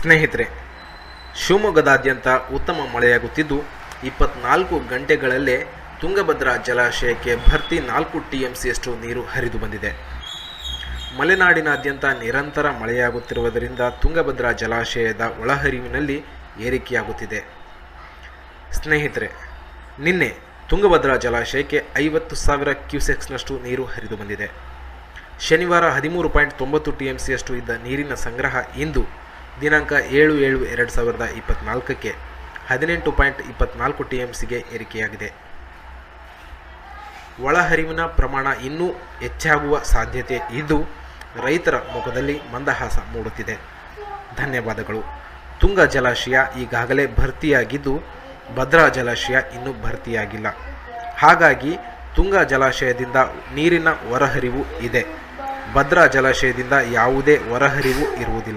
ಸ್ನೇಹಿತರೆ, ಶಿವಮೊಗ್ಗದಾದ್ಯಂತ ಉತ್ತಮ ಮಳೆಯಾಗುತ್ತಿದ್ದು, ಇಪ್ಪತ್ನಾಲ್ಕು ಗಂಟೆಗಳಲ್ಲೇ ತುಂಗಭದ್ರಾ ಜಲಾಶಯಕ್ಕೆ ಭರ್ತಿ ನಾಲ್ಕು ಟಿ ಎಂ ಸಿಯಷ್ಟು ನೀರು ಹರಿದು ಬಂದಿದೆ. ಮಲೆನಾಡಿನಾದ್ಯಂತ ನಿರಂತರ ಮಳೆಯಾಗುತ್ತಿರುವುದರಿಂದ ತುಂಗಭದ್ರಾ ಜಲಾಶಯದ ಒಳಹರಿವಿನಲ್ಲಿ ಏರಿಕೆಯಾಗುತ್ತಿದೆ. ಸ್ನೇಹಿತರೆ, ನಿನ್ನೆ ತುಂಗಭದ್ರಾ ಜಲಾಶಯಕ್ಕೆ ಐವತ್ತು ಸಾವಿರ ಕ್ಯೂಸೆಕ್ಸ್ನಷ್ಟು ನೀರು ಹರಿದು ಬಂದಿದೆ. ಶನಿವಾರ ಹದಿಮೂರು ಪಾಯಿಂಟ್ ತೊಂಬತ್ತು ಟಿ ಎಂ ಸಿಯಷ್ಟು ಇದ್ದ ನೀರಿನ ಸಂಗ್ರಹ ಇಂದು ದಿನಾಂಕ ಏಳು ಏಳು ಎರಡು ಸಾವಿರದ ಇಪ್ಪತ್ತ್ನಾಲ್ಕಕ್ಕೆ ಹದಿನೆಂಟು ಪಾಯಿಂಟ್ ಇಪ್ಪತ್ನಾಲ್ಕು ಟಿ ಎಂ ಸಿಗೆ ಏರಿಕೆಯಾಗಿದೆ ಒಳಹರಿವಿನ ಪ್ರಮಾಣ ಇನ್ನೂ ಹೆಚ್ಚಾಗುವ ಸಾಧ್ಯತೆ ಇದ್ದು ರೈತರ ಮುಖದಲ್ಲಿ ಮಂದಹಾಸ ಮೂಡುತ್ತಿದೆ. ಧನ್ಯವಾದಗಳು. ತುಂಗ ಜಲಾಶಯ ಈಗಾಗಲೇ ಭರ್ತಿಯಾಗಿದ್ದು ಭದ್ರಾ ಜಲಾಶಯ ಇನ್ನೂ ಭರ್ತಿಯಾಗಿಲ್ಲ. ಹಾಗಾಗಿ ತುಂಗ ಜಲಾಶಯದಿಂದ ನೀರಿನ ಹೊರಹರಿವು ಇದೆ. ಭದ್ರಾ ಜಲಾಶಯದಿಂದ ಯಾವುದೇ ಹೊರಹರಿವು ಇರುವುದಿಲ್ಲ.